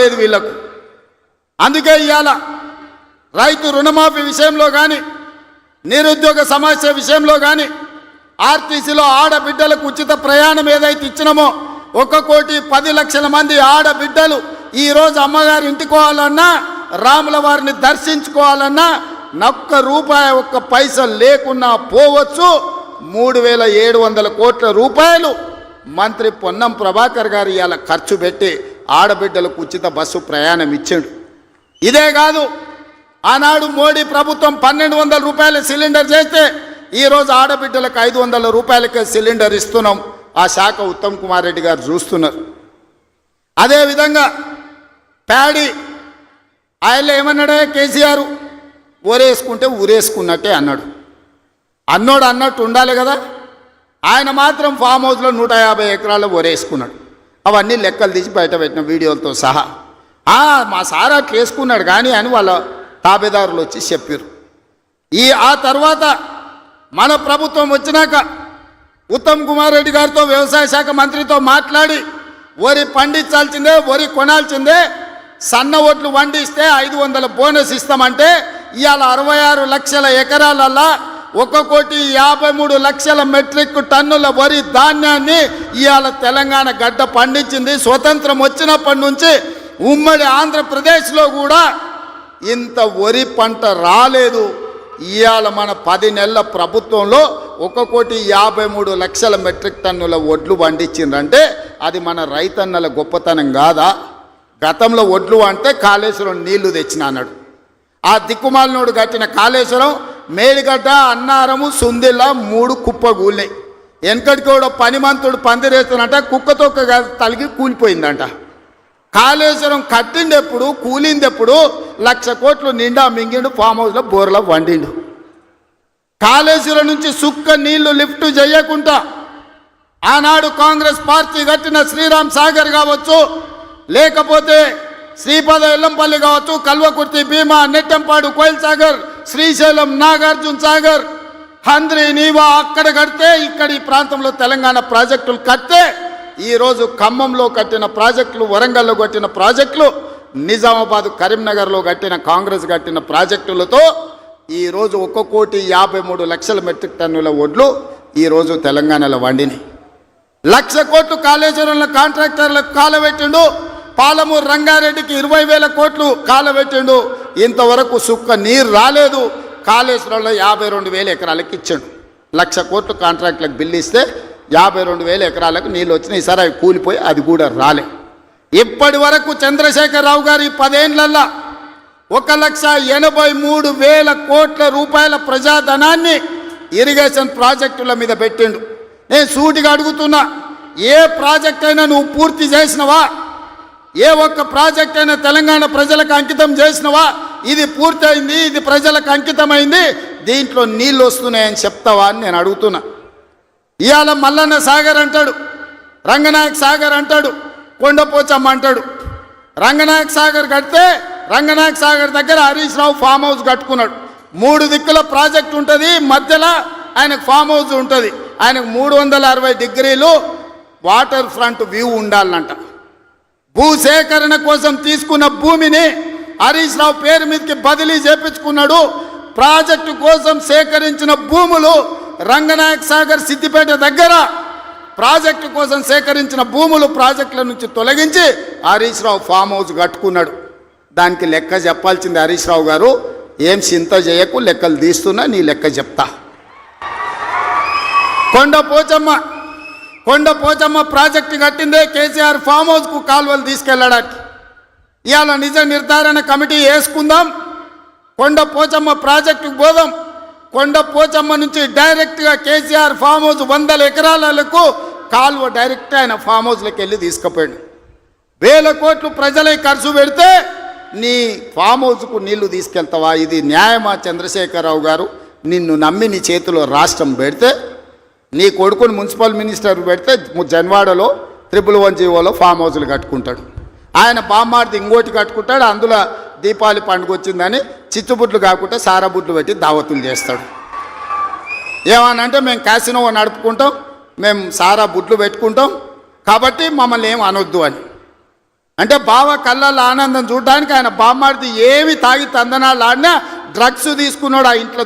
లేదు వీళ్ళకు. అందుకే ఇవాళ రైతు రుణమాఫీ విషయంలో కానీ నిరుద్యోగ సమస్య విషయంలో కానీ ఆర్టీసీలో ఆడబిడ్డలకు ఉచిత ప్రయాణం ఏదైతే ఇచ్చినామో ఒక కోటి పది లక్షల మంది ఆడబిడ్డలు ఈరోజు అమ్మగారి ఇంటికోవాలన్నా రాముల వారిని దర్శించుకోవాలన్నా నొక్క రూపాయి ఒక్క పైసలు లేకున్నా పోవచ్చు. మూడు వేల ఏడు వందల కోట్ల రూపాయలు మంత్రి పొన్నం ప్రభాకర్ గారు ఇవాళ ఖర్చు పెట్టి ఆడబిడ్డలకు ఉచిత బస్సు ప్రయాణం ఇచ్చాడు. ఇదే కాదు ఆనాడు మోడీ ప్రభుత్వం పన్నెండు వందల రూపాయల సిలిండర్ చేస్తే ఈరోజు ఆడబిడ్డలకు ఐదు వందల రూపాయలకే సిలిండర్ ఇస్తున్నాం ఆ శాఖ ఉత్తమ్ కుమార్ రెడ్డి గారు చూస్తున్నారు. అదేవిధంగా ప్యాడీ ఆయన ఏమన్నాడే? కేసీఆర్ ఊరేసుకుంటే ఊరేసుకున్నట్టే అన్నాడు. అన్నోడు అన్నట్టు ఉండాలి కదా? ఆయన మాత్రం ఫామ్ హౌస్లో నూట యాభై ఎకరాలు ఒరేసుకున్నాడు అవన్నీ లెక్కలు తీసి బయట పెట్టిన వీడియోలతో సహా. మా సారా కేసుకున్నాడు వేసుకున్నాడు కానీ అని వాళ్ళ తాబేదారులు వచ్చి చెప్పారు ఈ ఆ తర్వాత మన ప్రభుత్వం వచ్చినాక ఉత్తమ్ కుమార్ రెడ్డి గారితో వ్యవసాయ శాఖ మంత్రితో మాట్లాడి వరి పండించాల్సిందే వరి కొనాల్సిందే సన్న ఓట్లు వండిస్తే ఐదు వందల బోనస్ ఇస్తామంటే ఇవాళ అరవై ఆరు లక్షల ఎకరాలల్లా ఒక కోటి యాభై మూడు లక్షల మెట్రిక్ టన్నుల వరి ధాన్యాన్ని ఇవాళ తెలంగాణ గడ్డ పండించింది. స్వతంత్రం వచ్చినప్పటి నుంచి ఉమ్మడి ఆంధ్రప్రదేశ్లో కూడా ఇంత వరి పంట రాలేదు. ఇవాళ మన పది నెలల ప్రభుత్వంలో ఒక కోటి యాభై మూడు లక్షల మెట్రిక్ టన్నుల ఒడ్లు పండించిందంటే అది మన రైతన్నల గొప్పతనం కాదా? గతంలో ఒడ్లు అంటే కాళేశ్వరం నీళ్ళు తెచ్చిన అన్నాడు. ఆ దిక్కుమాలినోడు కట్టిన కాళేశ్వరం మేడిగడ్డ అన్నారము సుందిల్ల మూడు కుప్పగూలినాయి వెనకటికి కూడా పనిమంతుడు పందిరేస్తున్నట కుక్కతో తలిగి కూలిపోయిందంట. కాళేశ్వరం కట్టిండెప్పుడు కూలిందెప్పుడు లక్ష కోట్లు నిండా మింగిండు ఫామ్ హౌస్లో బోర్లో వండిండు. కాళేశ్వరం నుంచి సుక్క నీళ్ళు లిఫ్ట్ చేయకుండా ఆనాడు కాంగ్రెస్ పార్టీ కట్టిన శ్రీరామ్ సాగర్ కావచ్చు లేకపోతే శ్రీపద ఎల్లంపల్లి కావచ్చు కల్వకుర్తి భీమా నెట్టంపాడు కోయిల్ సాగర్ శ్రీశైలం నాగార్జున సాగర్. హంద్రి నీవా అక్కడ కడితే ఇక్కడ ఈ ప్రాంతంలో తెలంగాణ ప్రాజెక్టులు కడితే ఈరోజు ఖమ్మంలో కట్టిన ప్రాజెక్టులు వరంగల్లో కట్టిన ప్రాజెక్టులు నిజామాబాద్ కరీంనగర్లో కట్టిన కాంగ్రెస్ కట్టిన ప్రాజెక్టులతో ఈరోజు ఒక కోటి యాభై మూడు లక్షల మెట్రిక్ టన్నుల ఒడ్లు ఈరోజు తెలంగాణలో వండినాయి. లక్ష కోట్లు కాళేశ్వరంలో కాంట్రాక్టర్లకు కాలబెట్టిండు. పాలమూరు రంగారెడ్డికి ఇరవై వేల కోట్లు కాలబెట్టిండు. ఇంతవరకు సుక్క నీరు రాలేదు. కాళేశ్వరంలో యాభై రెండు వేల ఎకరాలకు ఇచ్చాడు. లక్ష కోట్లు కాంట్రాక్ట్లకు బిల్లు ఇస్తే యాభై రెండు వేల ఎకరాలకు నీళ్ళు వచ్చినాయి. సరే అవి కూలిపోయి అది కూడా రాలే. ఇప్పటి వరకు చంద్రశేఖరరావు గారు ఈ పదేళ్ళల్లా ఒక లక్ష ఎనభై మూడు వేల కోట్ల రూపాయల ప్రజాధనాన్ని ఇరిగేషన్ ప్రాజెక్టుల మీద పెట్టిండు. నేను సూటిగా అడుగుతున్నా ఏ ప్రాజెక్ట్ అయినా నువ్వు పూర్తి చేసినవా? ఏ ఒక్క ప్రాజెక్ట్ అయినా తెలంగాణ ప్రజలకు అంకితం చేసినవా? ఇది పూర్తయింది ఇది ప్రజలకు అంకితమైంది దీంట్లో నీళ్ళు వస్తున్నాయని చెప్తావా అని నేను అడుగుతున్నా. ఇవాళ మల్లన్న సాగర్ అంటాడు రంగనాయక్ సాగర్ అంటాడు కొండపోచమ్మ అంటాడు. రంగనాయక్ సాగర్ కడితే రంగనాయక్ సాగర్ దగ్గర హరీష్ రావు ఫామ్ హౌస్ కట్టుకున్నాడు. మూడు దిక్కుల ప్రాజెక్ట్ ఉంటుంది మధ్యలో ఆయనకు ఫామ్ హౌస్ ఉంటుంది. ఆయనకు మూడు వందల అరవై డిగ్రీలు వాటర్ ఫ్రంట్ వ్యూ ఉండాలంట. భూసేకరణ కోసం తీసుకున్న భూమిని హరీష్ రావు పేరు మీదకి బదిలీ చేపించుకున్నాడు. ప్రాజెక్టు కోసం సేకరించిన భూములు రంగనాయక్ సాగర్ సిద్దిపేట దగ్గర. ప్రాజెక్టు కోసం సేకరించిన భూములు ప్రాజెక్టుల నుంచి తొలగించి హరీష్ రావు ఫామ్ హౌస్ కట్టుకున్నాడు. దానికి లెక్క చెప్పాల్సింది హరీష్ రావు గారు ఏం చింత చేయకు లెక్కలు తీస్తున్నా నీ లెక్క చెప్తా. కొండ పోచమ్మ కొండ పోచమ్మ ప్రాజెక్టు కట్టిందే కేసీఆర్ ఫామ్ హౌస్కు కాలువలు తీసుకెళ్ళడానికి ఇవాళ నిజ నిర్ధారణ కమిటీ వేసుకుందాం. కొండ పోచమ్మ ప్రాజెక్టుకు పోదాం. కొండ పోచమ్మ నుంచి డైరెక్ట్గా కేసీఆర్ ఫామ్ హౌస్ వందల ఎకరాలకు కాలువ డైరెక్ట్ ఆయన ఫామ్ హౌస్లోకి వెళ్ళి తీసుకుపోయాడు. వేల కోట్లు ప్రజలే ఖర్చు పెడితే నీ ఫామ్ హౌస్కు నీళ్ళు తీసుకెళ్తావా? ఇది న్యాయమా చంద్రశేఖరరావు గారు? నిన్ను నమ్మి నీ చేతిలో రాష్ట్రం పెడితే నీ కొడుకుని మున్సిపల్ మినిస్టర్ పెడితే జన్వాడలో త్రిపుల్ వన్ జీవోలో ఫామ్ హౌస్లు కట్టుకుంటాడు. ఆయన బామ్మార్ది ఇంకోటి కట్టుకుంటాడు అందులో దీపావళి పండుగ వచ్చిందని చిచ్చుబుడ్లు కాకుండా సారబుడ్లు పెట్టి దావతులు చేస్తాడు. ఏమనంటే మేము క్యాసినో నడుపుకుంటాం మేము సారా బుడ్లు పెట్టుకుంటాం కాబట్టి మమ్మల్ని ఏం అనొద్దు అని. అంటే బావ కళ్ళల్లో ఆనందం చూడడానికి ఆయన బామ్మార్ది ఏమి తాగి తందనాలు ఆడినా డ్రగ్స్ తీసుకున్నాడు ఆ ఇంట్లో